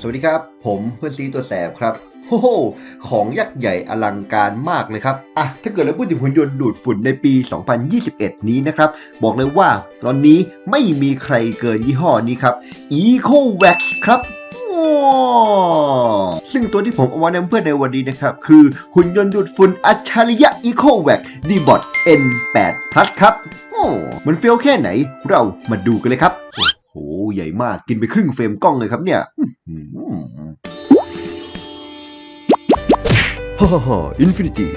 สวัสดีครับ ผมเพื่อนซีตัวแสบครับโอ้โหของยักษ์ใหญ่อลังการมากเลยครับอะถ้าเกิดเราพูดถึงหุ่นยนต์ดูดฝุ่นในปี 2021 นี้นะครับ บอกเลยว่าตอนนี้ไม่มีใครเกินยี่ห้อนี้ครับ EcoVax ครับอ้ซึ่งตัวที่ผมเอามาแนะนำเพื่อนในวันนี้นะครับ คือหุ่นยนต์ดูดฝุ่นอัจฉริยะ EcoVax D-Bot N8 Plus ครับ โอ้มันเฟี้ยวแค่ไหน เรามาดูกันเลยครับ โอ้โห ใหญ่มากกินไปครึ่งเฟรมกล้องเลยครับเนี่ย ฮ่าฮ่าฮ่าอินฟินิตี้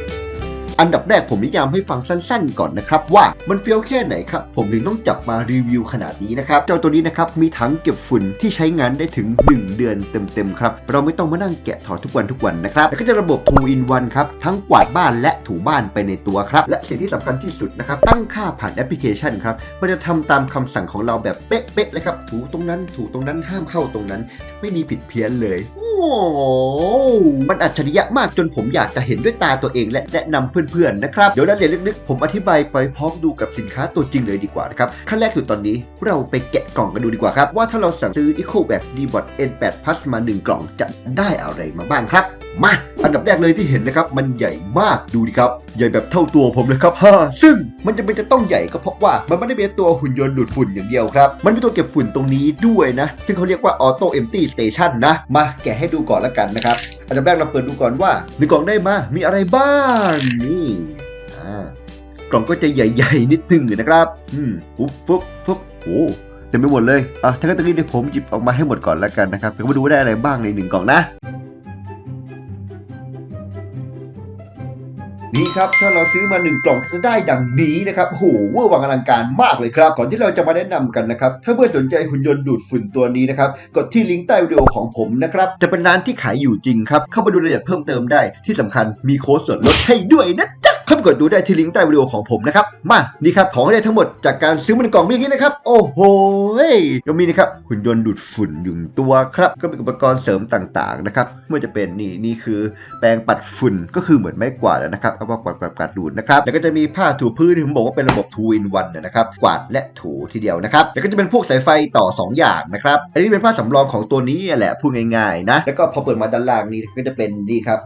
อันดับแรกผมนิยามให้ฟังสั้นๆ ก่อนนะครับว่ามันเฟี้ยวแค่ไหนครับผมถึงต้องจับมารีวิวขนาดนี้นะครับเจ้าตัวนี้นะครับมีถังเก็บฝุ่นที่ใช้งานได้ถึง 1 เดือนเต็มๆครับเราไม่ต้องมานั่งแกะถอดทุกวันทุกวันนะครับแล้วก็จะระบบ 2 in 1ครับทั้งกวาดบ้านและถูบ้านไปในตัวครับและสิ่งที่สำคัญที่สุดนะครับตั้งค่าผ่านแอปพลิเคชันครับมันจะทำตามคำสั่งของเราแบบเป๊ะๆเลยครับถูตรงนั้นถูตรงนั้นห้ามเข้าตรงนั้น ไม่มีผิดเพี้ยนเลยอ้โห มันอัจฉริยะมากจนผมอยากจะเห็นด้วยตาตัวเองและแนะนำเพื่อนๆนะครับ เดี๋ยวรายละเอียดลึกๆผมอธิบายไปพร้อมดูกับสินค้าตัวจริงเลยดีกว่านะครับ ขั้นแรกคือตอนนี้เราไปแกะกล่องกันดูดีกว่าครับ ว่าถ้าเราสั่งซื้อ EcoVac D-Bot N8 Plus มา 1 กล่องจะได้อะไรมาบ้างครับ มาอันดับแรกเลยที่เห็นนะครับ มันใหญ่มากดูดิครับ ใหญ่แบบเท่าตัวผมเลยครับฮ่าซึ่งมันจะเป็นจะต้องใหญ่ก็เพราะว่ามันไม่ได้เป็นตัวหุ่นยนต์ดูดฝุ่นอย่างเดียวครับมันเป็นตัวเก็บฝุ่นตรงนี้ด้วยนะซึ่งเขาเรียกว่า Auto Empty Station นะมาแกะให้ดูก่อนละกันนะครับอันดับแรกเราเปิดดูก่อนว่าในกล่องได้มามีอะไรบ้างนี่อ่ากล่องก็จะใหญ่ๆนิดนึงนะครับอืมปุ๊บปุ๊บปุ๊บโอ้เต็มไปหมดเลยอะถ้างั้นตรงนี้เดี๋ยวผมหยิบออกมาให้หมดก่อนละกันนะครับเดี๋ยวมาดูว่าได้อะไรบ้างในหนึ่งกล่องนะ นี่ครับถ้าเราซื้อมา 1 กล่องจะได้ดังนี้นะครับโหเวอร์วังอลังการมากเลยครับ ก่อนที่เราจะมาแนะนำกันนะครับ ถ้าเพื่อนสนใจหุ่นยนต์ดูดฝุ่นตัวนี้นะครับ กดที่ลิงก์ใต้วิดีโอของผมนะครับ จะเป็นร้านที่ขายอยู่จริงครับ เข้าไปดูรายละเอียดเพิ่มเติมได้ ที่สำคัญมีโค้ดส่วนลดให้ด้วยนะจ๊ะ เข้าไปกดดูได้ที่ลิงก์ใต้วิดีโอของผมนะครับ มา นี่ครับ ของได้ทั้งหมดจากการซื้อมันกล่องมีอย่างนี้นะครับ โอ้โหก็มีนะครับหุ่นยนต์ดูดฝุ่นอยู่ตัวครับ ก็มีอุปกรณ์เสริมต่างๆนะครับไม่ว่าจะเป็นนี่นี่คือแปรงปัดฝุ่นก็คือเหมือนไม้กวาดนะครับเอามาปัดปัดปัดดูดนะครับแล้วก็จะมีผ้าถูพื้นที่ผมบอกว่าเป็นระบบ2 in 1นะครับกวาดและถูทีเดียวนะครับแล้วก็จะเป็นพวกสายไฟต่อ 2 อย่างนะครับอันนี้เป็นผ้าสำรองของตัวนี้แหละพูดง่ายๆนะแล้วก็พอเปิดมาด้านล่างนี่ก็จะเป็นนี่ครับ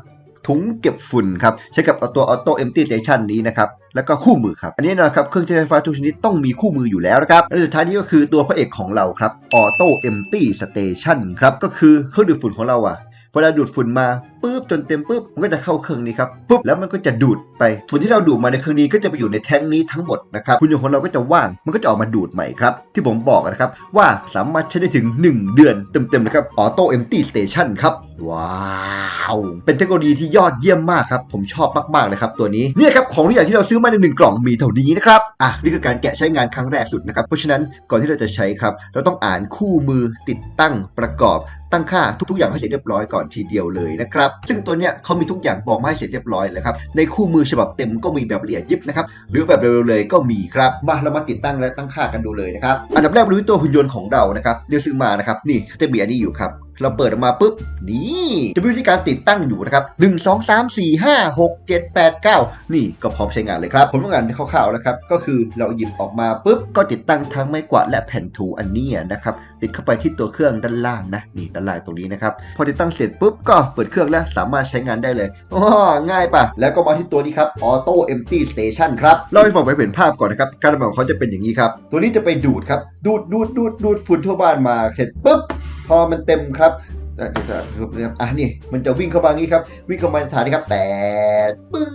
ถุงเก็บฝุ่นครับใช้กับตัว Auto Empty Station นี้นะครับแล้วก็คู่มือครับ อันนี้นะครับเครื่องใช้ไฟฟ้าทุกชนิดต้องมีคู่มืออยู่แล้วนะครับและสุดท้ายนี้ก็คือตัวพระเอกของเราครับ Auto Empty Station ครับก็คือเครื่องดูดฝุ่นของเราอะ เวลาดูดฝุ่นมาปุ๊บจนเต็มปุ๊บมันก็จะเข้าเครื่องนี้ครับปุ๊บแล้วมันก็จะดูดไปฝุ่นที่เราดูดมาในเครื่องนี้ก็จะไปอยู่ในแท้งนี้ทั้งหมดนะครับคุณยนต์ของเราก็จะว่างมันก็จะออกมาดูดใหม่ครับที่ผมบอกนะครับว่าสามารถใช้ได้ถึง 1 เดือนเต็มๆเลยครับ Auto Empty Station ครับว้าวเป็นเทคโนโลยีที่ยอดเยี่ยมมากครับผมชอบมากๆเลยครับตัวนี้เนี่ยครับของทุกอย่างที่เราซื้อมาในหนึ่งกล่องมีเท่านี้นะครับอะนี่คือการแกะใช้งานครั้งแรกสุดนะครับเพราะฉะนั้นก่อนที่เราจะใช้ครับเราต้องอ่านคู่มือติดตั้งประกอบตั้งค่าทุกๆอย่างให้เสร็จเรียบร้อยก่อนทีเดียวเลยนะครับ ซึ่งตัวเนี้ยเขามีทุกอย่างบอกมาให้เสร็จเรียบร้อยแล้วครับ ในคู่มือฉบับเต็มก็มีแบบละเอียดยิบนะครับ หรือแบบเร็วๆเลยก็มีครับ มาเรามาติดตั้งและตั้งค่ากันดูเลยนะครับ อันดับแรกมาดูที่ตัวหุ่นยนต์ของเรานะครับเดี๋ยวซื้อมานะครับ นี่จะมีอันนี้อยู่ครับเราเปิดออกมาปุ๊บ นี่จะมีวิธีการติดตั้งอยู่นะครับ 1 2 3 4 5 6 7 8 9 นี่ก็พร้อมใช้งานเลยครับ ผมต้องารคร่าวๆนะครับ ก็คือเราหยิบออกมาปุ๊บ ก็ติดตั้งทั้งไม้กวาดและแผ่นถูอันนี้นะครับ ติดเข้าไปที่ตัวเครื่องด้านล่างนะ นี่ด้านล่างตรงนี้นะครับ พอติดตั้งเสร็จปุ๊บก็เปิดเครื่องแล้วสามารถใช้งานได้เลยอ๋อง่ายปะแล้วก็มาที่ตัวนี้ครับ Auto Empty Station ครับเล่าให้ฟังไปเป็นภาพก่อนนะครับ การทำงานของเขาจะเป็นอย่างนี้ครับ ตัวนี้จะไปดูดครับ ดูดดูดดูดดูดฝุ่นทั่วบ้านมาเสร็จปุ๊บพอมันเต็มครับ อะจะรูปนะครับอะนี่มันจะวิ่งเข้ามางี้ครับ วิ่งเข้ามาในฐานนี้ครับแต่ปึ้ง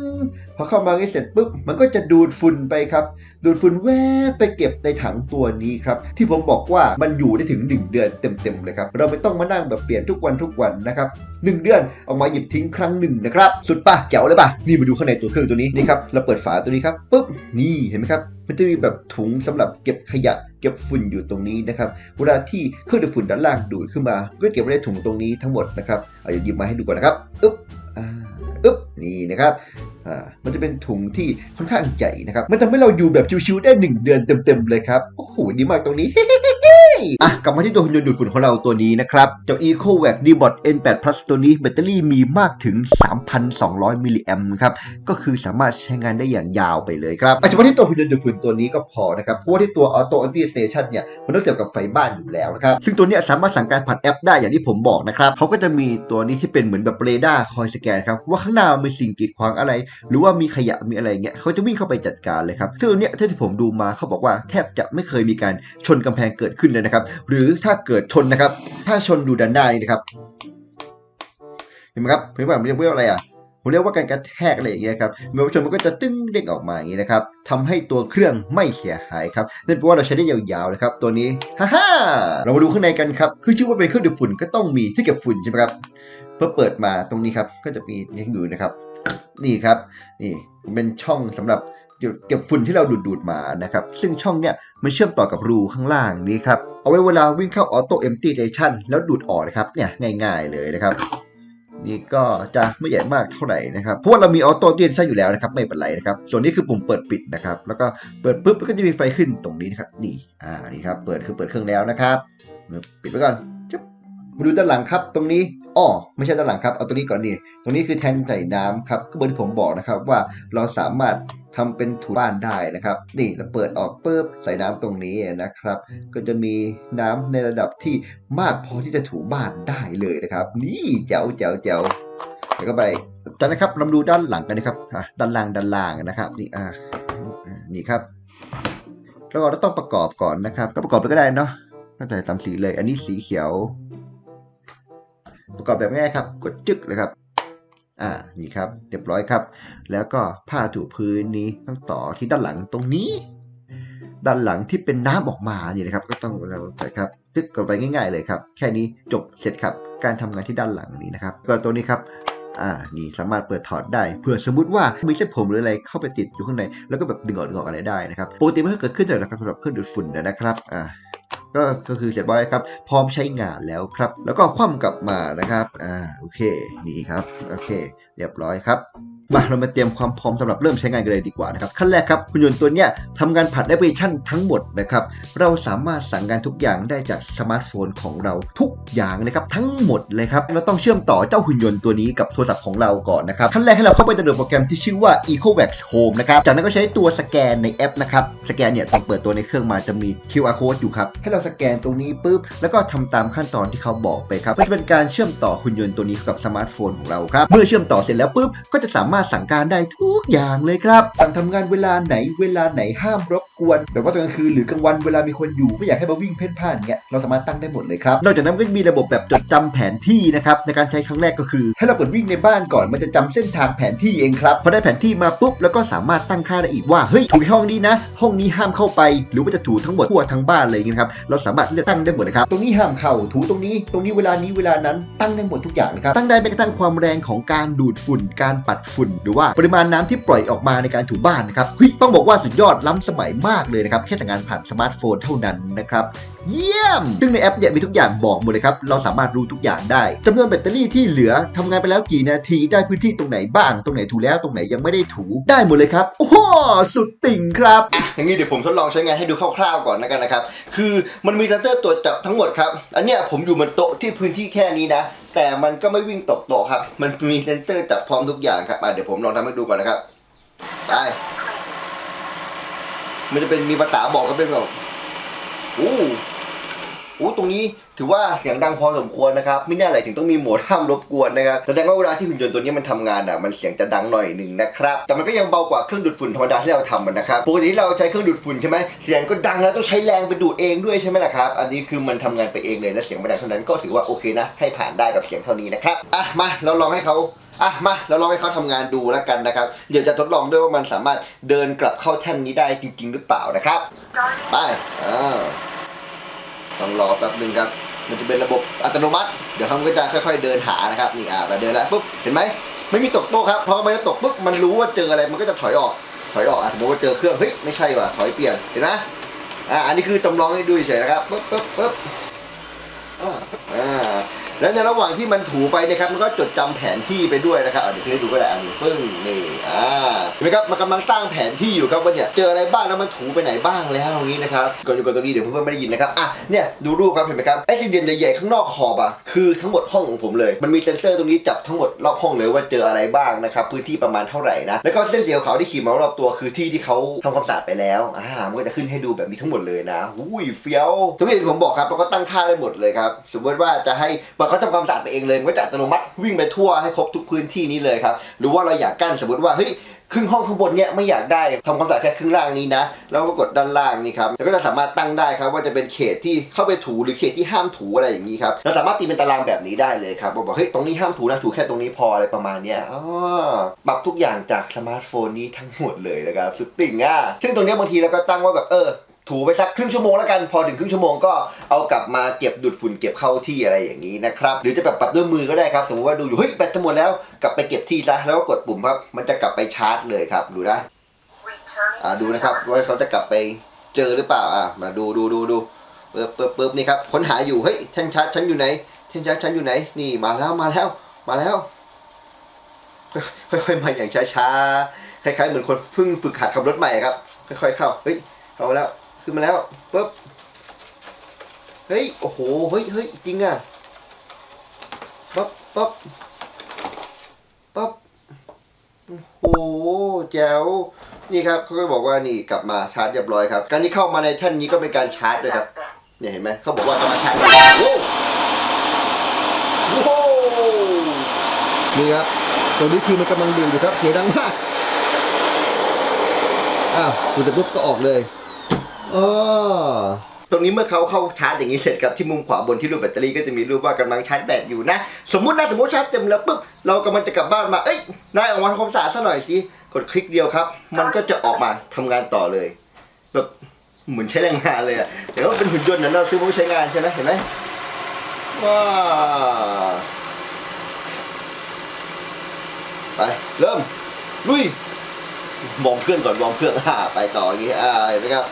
พอเข้ามางี้เสร็จปุ๊บมันก็จะดูดฝุ่นไปครับ ดูดฝุ่นแวบไปเก็บในถังตัวนี้ครับ ที่ผมบอกว่ามันอยู่ได้ถึง 1 เดือนเต็มๆเลยครับ เราไม่ต้องมานั่งแบบเปลี่ยนทุกวันทุกวันนะครับหนึ่งเดือนเอามาหยิบทิ้งครั้งหนึ่งนะครับ สุดป่ะแจ๋วเลยป่ะนี่มาดูข้างในตัวเครื่องตัวนี้นี่ครับเราเปิดฝาตัวนี้ครับปุ๊บนี่เห็นไหมครับมันจะมีแบบถุงสำหรับเก็บขยะ เก็บฝุ่นอยู่ตรงนี้นะครับเวลาที่เครื่องดูดฝุ่นด้านล่างดูดขึ้นมาก็เก็บไว้ในถุงตรงนี้ทั้งหมดนะครับเอาอย่าหยิบมาให้ดูก่อนนะครับอึ๊บอ่าอึ๊บนี่นะครับอ่ามันจะเป็นถุงที่ค่อนข้างใหญ่นะครับ มันทำให้เราอยู่แบบชิวๆได้ 1 เดือนเต็มๆเลยครับ โอ้โห ดีมากตรงนี้ อะกลับมาที่ตัวหุ่นยนต์ดูดฝุ่นของเราตัวนี้นะครับ เจ้า EcoVac D-Bot N8 Plus ตัวนี้แบตเตอรี่มีมากถึง 3,200 มิลลิแอมป์ครับ ก็คือสามารถใช้งานได้อย่างยาวไปเลยครับอาจจะที่ตัวหุ่นยนต์ดูดฝุ่นตัวนี้ก็พอนะครับ เพราะว่าที่ตัว Auto Empty Station เนี่ย มันต้องเสียบกับไฟบ้านอยู่แล้วนะครับ ซึ่งตัวนี้สามารถสั่งการผ่านแอปได้อย่างที่ผมบอกนะครับเขาก็จะมีตัวนี้ที่เป็นเหมือนแบบเรดาร์คอยสแกนครับว่าข้างหน้ามีสิ่งกีดขวางอะไร หรือว่ามีขยะมีอะไรเงี้ยเขาจะวิ่งเข้าไปจัดการเลยครับซึ่งตัวนี้ที่ผมดูมาเขาบอกว่าแทบจะไม่เคยมีการชนกำแพงเกิดขึ้นเลยนะครับ หรือถ้าเกิดชนนะครับ ถ้าชนดูด้านหน้านี่นะครับเห็นไหมครับเห็นไหมผมเรียกว่าอะไรอะผมเรียกว่าการกระแทกอะไรอย่างเงี้ยครับเมื่อชนมันก็จะตึ้งเด้งออกมาอย่างนี้นะครับทำให้ตัวเครื่องไม่เสียหายครับนั่นแปลว่าเราใช้ได้ยาวๆนะครับตัวนี้ฮ่าฮ่าเรามาดูข้างในกันครับคือชื่อว่าเป็นเครื่องดูดฝุ่นก็ต้องมีที่เก็บฝุ่นใช่ไหมครับเพื่อเปิดมาตรงนี้ครับก็จะมีนี่อยู่นะครับ นี่ครับนี่เป็นช่องสำหรับ เก็บฝุ่นที่เราดูดดูดมานะครับ ซึ่งช่องเนี้ยมันเชื่อมต่อกับรูข้างล่างนี้ครับ เอาไว้เวลาวิ่งเข้าออโต้เอมตี้เทชันแล้วดูดออกนะครับเนี่ยง่ายๆเลยนะครับ นี่ก็จะไม่ใหญ่มากเท่าไหร่นะครับ เพราะว่าเรามีออโต้เตียนใช้อยู่แล้วนะครับ ไม่เป็นไรนะครับ ส่วนนี้คือปุ่มเปิดปิดนะครับ แล้วก็เปิดปุ๊บก็จะมีไฟขึ้นตรงนี้นะครับนี่อ่านี่ครับเปิดคือเปิดเครื่องแล้วนะครับปิดไว้ก่อน มาดูด้านหลังครับ ตรงนี้อ้อไม่ใช่ด้านหลังครับ เอาตรงนี้ก่อนนี่ตรงนี้คือแทนใส่น้ำครับ ก็เหมือนที่ผมบอกนะครับว่าเราสามารถทำเป็นถูบ้านได้นะครับ นี่เราเปิดออกปุ๊บใส่น้ำตรงนี้นะครับ ก็จะมีน้ำในระดับที่มากพอที่จะถูบ้านได้เลยนะครับ นี่แจ๋วแจ๋วแจ๋วแล้วก็ไปจากนั้นครับเรามาดูด้านหลังกันนะครับด้านล่างด้านล่างนะครับ นี่อ่านี่ครับแล้วเราต้องประกอบก่อนนะครับ ก็ประกอบไปก็ได้เนาะตั้งแต่สามสีเลย อันนี้สีเขียว ประกอบแบบง่ายครับ กดจึ๊กเลยครับอ่านี่ครับเรียบร้อยครับ แล้วก็ผ้าถูพื้นนี้ต้องต่อที่ด้านหลังตรงนี้ ด้านหลังที่เป็นน้ำออกมานี่นะครับ ก็ต้องเราไปครับตึกกันไปง่าย ๆ เลยครับ แค่นี้จบเสร็จครับ การทำงานที่ด้านหลังนี้นะครับ ก็ตัวนี้ครับอ่านี่สามารถเปิดถอดได้เผื่อสมมติว่ามีเส้นผมหรืออะไรเข้าไปติดอยู่ข้างในแล้วก็แบบดึงออกดึงออกอะไรได้นะครับปกติมันก็เกิดขึ้นแต่นะครับสำหรับเครื่องดูดฝุ่นนะครับอ่า ก็ก็คือเสร็จบ้อยครับ พร้อมใช้งานแล้วครับ แล้วก็คว่ำกลับมานะครับ อ่า โอเค นี่ครับ โอเค เรียบร้อยครับ มาเรามาเตรียมความพร้อมสำหรับเริ่มใช้งานกันเลยดีกว่านะครับขั้นแรกครับหุ่นยนต์ตัวเนี้ยทำงานผ่านแอปพลิเคชันทั้งหมดนะครับเราสามารถสั่งงานทุกอย่างได้จากสมาร์ทโฟนของเราทุกอย่างเลยครับทั้งหมดเลยครับเราต้องเชื่อมต่อเจ้าหุ่นยนต์ตัวนี้กับโทรศัพท์ของเราก่อนนะครับขั้นแรกให้เราเข้าไปดาวน์โหลดโปรแกรมที่ชื่อว่า EcoVax Home นะครับจากนั้นก็ใช้ตัวสแกนในแอปนะครับสแกนเนี่ยตอนเปิดตัวในเครื่องมาจะมี QR code อยู่ครับให้เราสแกนตรงนี้ปุ๊บแล้วก็ทำตามขั้นตอนที่เขาบอกไปครับก็จะเป็นการเชื่อมต่อหุ่นยนต์ตัวนี้กับสมาร์ทโฟนของเราครับเมื่อเชื่อมต่อเสร็จแล้วปุ๊บก็จะสามารถสั่งการได้ทุกอย่างเลยครับสั่งทำงานเวลาไหนเวลาไหนห้ามรบกวนแบบว่าตอนกลางคืนหรือกลางวันเวลามีคนอยู่ไม่อยากให้มาวิ่งเพ่นพ่านเงี้ยเราสามารถตั้งได้หมดเลยครับนอกจากนั้นก็มีระบบแบบจดจำแผนที่นะครับในการใช้ครั้งแรกก็คือ ให้เราเปิดวิ่งในบ้านก่อนมันจะจำเส้นทางแผนที่เองครับพอได้แผนที่มาปุ๊บแล้วก็สามารถตั้งค่าได้อีกว่าเฮ้ยถูกห้องนี้นะ ห้องนี้ห้ามเข้าไป หรือว่าจะถูทั้งหมดทั่วทั้งบ้านเลยอย่างเงี้ยครับเราสามารถเลือกตั้งได้หมดเลยครับตรงนี้ห้ามเข้าถูตรงนี้ ตรงนี้เวลานี้เวลานั้นตั้งได้หมดทุกอย่างนะครับตั้งได้แม้กระทั่งความแรงของการดูดฝุ่นการปัดฝุ่นหรือว่าปริมาณน้ำที่ปล่อยออกมาในการถูบ้านนะครับเฮ้ยต้องบอกว่าสุดยอดล้ำสมัยมากเลยนะครับแค่ทำงานผ่านสมาร์ทโฟนเท่านั้นนะครับเยี่ยม ซึ่งในแอปเนี่ยมีทุกอย่างบอกหมดเลยครับ เราสามารถรู้ทุกอย่างได้จำนวนแบตเตอรี่ที่เหลือทำงานไปแล้วกี่นาที ได้พื้นที่ตรงไหนบ้าง ตรงไหนถูแล้ว ตรงไหนยังไม่ได้ถู ได้หมดเลยครับ โอ้โห สุดติ่งครับอะอย่างนี้เดี๋ยวผมทดลองใช้งานให้ดูคร่าวๆก่อนนะกันนะครับ คือมันมีเซนเซอร์ตรวจจับทั้งหมดครับ อันเนี้ยผมอยู่บนโต๊ะที่พื้นที่แค่นี้นะ แต่มันก็ไม่วิ่งตกโต๊ะครับ มันมีเซนเซอร์จับพร้อมทุกอย่างครับอะเดี๋ยวผมลองทำให้ดูก่อนนะครับไปมันจะเป็นมีภาษาบอกก็เป็นแบบอู้ อู้ตรงนี้ถือว่าเสียงดังพอสมควรนะครับไม่แน่อะไรถึงต้องมีโหมดห้ามรบกวนนะครับแสดงว่าเวลาที่หุ่นยนต์ตัวนี้มันทำงานอะมันเสียงจะดังหน่อยหนึ่งนะครับแต่มันก็ยังเบากว่าเครื่องดูดฝุ่นธรรมดาที่เราทำมันนะครับปกติที่เราใช้เครื่องดูดฝุ่นใช่ไหมเสียงก็ดังแล้วต้องใช้แรงไปดูดเองด้วยใช่ไหมล่ะครับอันนี้คือมันทำงานไปเองเลยและเสียงไม่ดังเท่านั้นก็ถือว่าโอเคนะ ให้ผ่านได้กับเสียงเท่านี้นะครับอะมาเราลองให้เขาอะมาเราลองให้เขาทำงานดูแล้วกันนะครับ เดี๋ยวจะทดลองด้วยว่ามันสามารถเดินกลับเข้าแท่นนี้ได้จริง ๆ หรือเปล่านะครับไปอ่า ต้องรอแป๊บหนึงครับ มันจะเป็นระบบอัตโนมัติ เดี๋ยวเขาก็จะค่อย ๆ เดินหานะครับนี่อ่าเดินแล้วปุ๊บเห็นไหมไม่มีตกโต๊ะครับพอมันจะตกปุ๊บมันรู้ว่าเจออะไรมันก็จะถอยออกถอยออกอะสมมติว่าเจอเครื่องเฮ้ยไม่ใช่ว่ะถอยเปลี่ยนเห็นไหมอ่าอันนี้คือจำลองให้ดูเฉยๆนะครับปุ๊บปุ๊บปุ๊บอ่า แล้วในระหว่างที่มันถูไปนะครับมันก็จดจำแผนที่ไปด้วยนะครับเดี๋ยวให้ดูก็ได้อันนี้ปึ้งนี่อ่าเห็นไหมครับมันกำลังตั้งแผนที่อยู่ครับว่าเนี่ยเจออะไรบ้างแล้วมันถูไปไหนบ้างแล้วอย่างนี้นะครับก่อนอยู่กับตรงนี้เดี๋ยวเพื่อนๆไม่ได้ยินนะครับอะเนี่ยดูรูปครับเห็นไหมครับไอ้สี่เหลี่ยมใหญ่ๆข้างนอกขอบอะคือทั้งหมดห้องของผมเลยมันมีเซ็นเซอร์ตรงนี้จับทั้งหมดรอบห้องเลยว่าเจออะไรบ้างนะครับพื้นที่ประมาณเท่าไหร่นะแล้วก็เส้นสีขาวที่ขีดมารอบตัวคือที่ที่เขาทำความสะอาดไปแล้วอ่ามันก็จะขึ้นให้ดูแบบนี้ทั้งหมดเลยนะอุ้ยเฟี้ยวทุกอย่างผมบอกครับเราก็ตั้งค่าได้หมดเลยครับสมมติว่าจะให้บางเขาทำความสะอาดไปเองเลยมันก็จะอัตโนมัติวิ่งไปทั่วให้ครบทุกพื้นที่นี้เลยครับหรือว่าเราอยากกั้นสมมติว่าเฮ้ยครึ่งห้องข้างบนเนี่ยไม่อยากได้ทำความสะอาดแค่ครึ่งล่างนี้นะแล้วก็กดด้านล่างนี่ครับแล้วก็จะสามารถตั้งได้ครับว่าจะเป็นเขตที่เข้าไปถูหรือเขตที่ห้ามถูอะไรอย่างนี้ครับเราสามารถตีเป็นตารางแบบนี้ได้เลยครับบอกเฮ้ยตรงนี้ห้ามถูนะถูแค่ตรงนี้พออะไรประมาณเนี้ยอ๋อปรับทุกอย่างจากสมาร์ทโฟนนี้ทั้งหมดเลยนะครับสุดติ่งอะซึ่งตรงเนี้ยบางทีเราก็ตั้งว่าแบบเออ ถูไปสักครึ่งชั่วโมงแล้วกันพอถึงครึ่งชั่วโมงก็เอากลับมาเก็บดูดฝุ่นเก็บเข้าที่อะไรอย่างนี้นะครับหรือจะแบบปรับด้วยมือก็ได้ครับ สมมติว่าดูอยู่เฮ้ยแบตจะหมดแล้วกลับไปเก็บที่ซะแล้วก็กดปุ่มครับ มันจะกลับไปชาร์จเลยครับ ดูนะอ่าดูนะครับว่าเขาจะกลับไปเจอหรือเปล่าอะมาดูดูดูดูเปิบเปิบเปิบนี่ครับค้นหาอยู่เฮ้ยแท่งชาร์จฉันอยู่ไหนแท่งชาร์จฉันอยู่ไหนนี่มาแล้วมาแล้วมาแล้วค่อยๆมาอย่างช้าๆคล้ายๆเหมือนคนเพิ่งฝึกหัดขับรถใหม่ครับค่อยๆเข้าเฮ้ยเข้ามาแล้ว ขึ้นมาแล้วปุ๊บเฮ้ยโอ้โหเฮ้ยเฮ้ยจริงอะปั๊บปั๊บปั๊บโอ้โหแจ๋วนี่ครับเขาก็บอกว่านี่กลับมาชาร์จเรียบร้อยครับ การที่เข้ามาในแท่นนี้ก็เป็นการชาร์จด้วยครับเนี่ยเห็นไหมเขาบอกว่ากลังชาร์จโอ้โหนี่ครับตรงนี้คือมันกำลังดื่มอยู่ครับเสียงดังมากอ้าวคุณจะปุ๊บก็ออกเลย อ๋อตรงนี้เมื่อเขาเข้าชาร์จอย่างนี้เสร็จครับที่มุมขวาบนที่รูปแบตเตอรี่ก็จะมีรูปว่ากำลังชาร์จแบตอยู่นะ สมมตินะสมมติชาร์จเต็มแล้วปุ๊บเรากำลังจะกลับบ้านมาเอ้ยนายออกมาทำความสะอาดซะหน่อยสิกดคลิกเดียวครับ มันก็จะออกมาทำงานต่อเลยแบบเหมือนใช้แรงงานเลยอะแต่ว่าเป็นหุ่นยนต์นะเราซื้อมาใช้งานใช่ไหมเห็นไหมว้าไปเริ่มลุยวอร์มเครื่องก่อนวอร์มเครื่องอ่าไปต่ออย่างงี้อ่าเห็นไหมครับ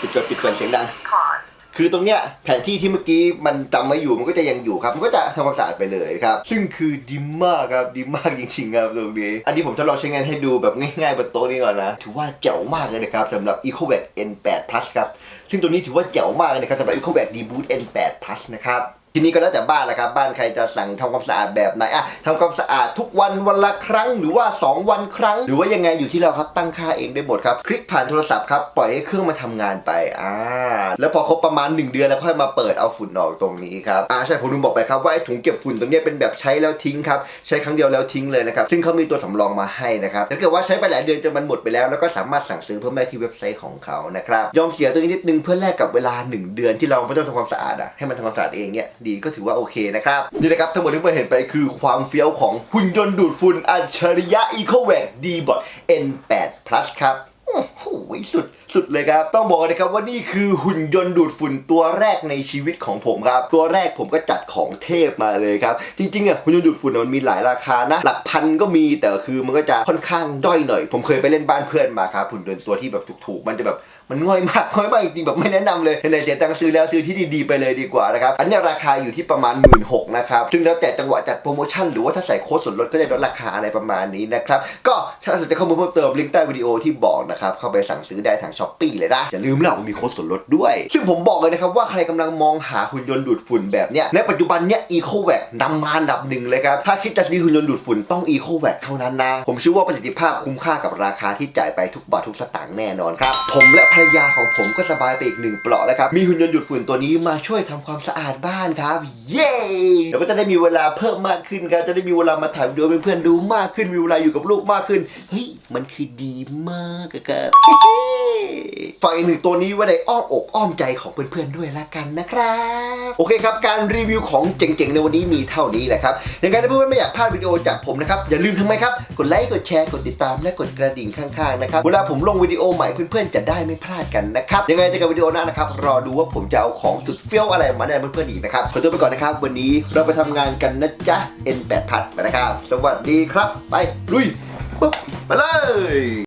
ปิดก่อนปิดก่อนเสียงดัง Paused. คือตรงเนี้ยแผนที่ที่เมื่อกี้มันจำไว้อยู่มันก็จะยังอยู่ครับ มันก็จะทำความสะอาดไปเลยครับ ซึ่งคือดีมากครับดีมากจริงๆครับตรงนี้ อันนี้ผมทดลองใช้งานให้ดูแบบง่ายๆบนโต๊ะนี้ก่อนนะ ถือว่าเจ๋วมากเลยนะครับสำหรับ EcoVac N8 Plus ครับ ซึ่งตัวนี้ถือว่าเจ๋วมากเลยนะครับสำหรับ EcoVac D-Boot N8 Plus นะครับ ทีนี้ก็แล้วแต่บ้านละครับบ้านใครจะสั่งทำความสะอาดแบบไหนอะทำความสะอาดทุกวันวันละครั้งหรือว่า 2 วันครั้ง หรือว่ายังไงอยู่ที่เราครับตั้งค่าเองได้หมดครับ คลิกผ่านโทรศัพท์ครับปล่อยให้เครื่องมาทำงานไปอ่าแล้วพอครบประมาณ 1 เดือนแล้วค่อยมาเปิดเอาฝุ่นออกตรงนี้ครับอ่าใช่ผมลืมบอกไปครับว่าไอ้ถุงเก็บฝุ่นตรงนี้เป็นแบบใช้แล้วทิ้งครับใช้ครั้งเดียวแล้วทิ้งเลยนะครับซึ่งเขามีตัวสำรองมาให้นะครับถ้าเกิดว่าใช้ไปหลายเดือนจนมันหมดไปแล้ว แล้วก็สามารถสั่งซื้อเพิ่มได้ที่เว็บไซต์ของเขานะครับยอมเสียตัวนี้นิดนึงเพื่อแลกกับเวลา 1 เดือนที่เราไม่ต้องทำความสะอาดอะให้มันทำความสะอาดเองเนี่ยดีก็ถือว่าโอเคนะครับนี่นะครับทั้งหมดที่เพื่อนเห็นไปคือความเฟี้ยวของหุ่นยนต์ดูดฝุ่นอัจฉริยะ EcoVac D-Bot N8 Plus ครับโอ้โหสุดสุดเลยครับ ต้องบอกเลยครับว่านี่คือหุ่นยนต์ดูดฝุ่นตัวแรกในชีวิตของผมครับ ตัวแรกผมก็จัดของเทพมาเลยครับ จริงๆอะหุ่นยนต์ดูดฝุ่นมันมีหลายราคานะ หลักพันก็มีแต่คือมันก็จะค่อนข้างด้อยหน่อย ผมเคยไปเล่นบ้านเพื่อนมาครับหุ่นยนต์ตัวที่แบบถูกๆมันจะแบบมันง่อยมากง่อยมากจริงๆแบบไม่แนะนำเลยไหนเสียตังค์ซื้อแล้วซื้อที่ดีๆไปเลยดีกว่านะครับ อันนี้ราคาอยู่ที่ประมาณ 1 6ื่นนะครับ ซึ่งแล้วแต่จังหวะจัดโปรโมชั่นหรือว่าถ้าใส่โค้ดส่วนลดก็จะลดราคาอะไรประมาณนี้นะครับ ก็ถ้าสนใจข้อมูลเพิ่มเติมลิงก์ใต้วิดีโอที่บอกนะครับเข้าไปสั่งซื้อได้ทางช้อปปี้เลยนะอย่าลืมนะว่ามีโค้ดส่วนลดด้วย ซึ่งผมบอกเลยนะครับว่าใครกำลังมองหาหุ่นยนต์ดูดฝุ่นแบบเนี้ยในปัจจุบันเนี้ย EcoVac นำมาอันดับหนึ่งเลยครับถ้าคิดจะซื้อหุ่นยนต์ดูดฝุ่นต้อง EcoVac เท่านั้นนะ ผมเชื่อว่าประสิทธิภาพคุ้มค่ากับราคาที่จ่ายไปทุกบาททุกสตางค์แน่นอนครับผมและภรรยาของผมก็สบายไปอีกหนึ่งเปลาะแล้วครับมีหุ่นยนต์ดูดฝุ่นตัวนี้มาช่วยทำความสะอาดบ้านครับ เย้แล้วก็จะได้มีเวลาเพิ่มมากขึ้นครับจะได้มีเวลามาถ่ายวิดีโอให้เพื่อนๆดูมากขึ้นมีเวลาอยู่กับลูกมากขึ้นเฮ้ยมันคือดีมากอะครับฝากอีกหนึ่งตัวนี้ไว้ในอ้อมอกอ้อมใจของเพื่อนๆด้วยละกันนะครับ โอเคครับ การรีวิวของเจ๋งๆในวันนี้มีเท่านี้แหละครับยังไงถ้าเพื่อนๆไม่อยากพลาดวิดีโอจากผมนะครับ อย่าลืมทำไมครับ กดไลค์กดแชร์กดติดตามและกดกระดิ่งข้างๆนะครับเวลาผมลงวิดีโอใหม่เพื่อนๆจะได้ไม่พลาดกันนะครับยังไงเจอกันวิดีโอหน้านะครับรอดูว่าผมจะเอาของสุดเฟี้ยวอะไรมาแนะนำเพื่อนๆอีกนะครับขอตัวไปก่อนนะครับ วันนี้เราไปทำงานกันนะจ๊ะ N8 พัดนะครับ สวัสดีครับ ไปลุยปุ๊บไปเลย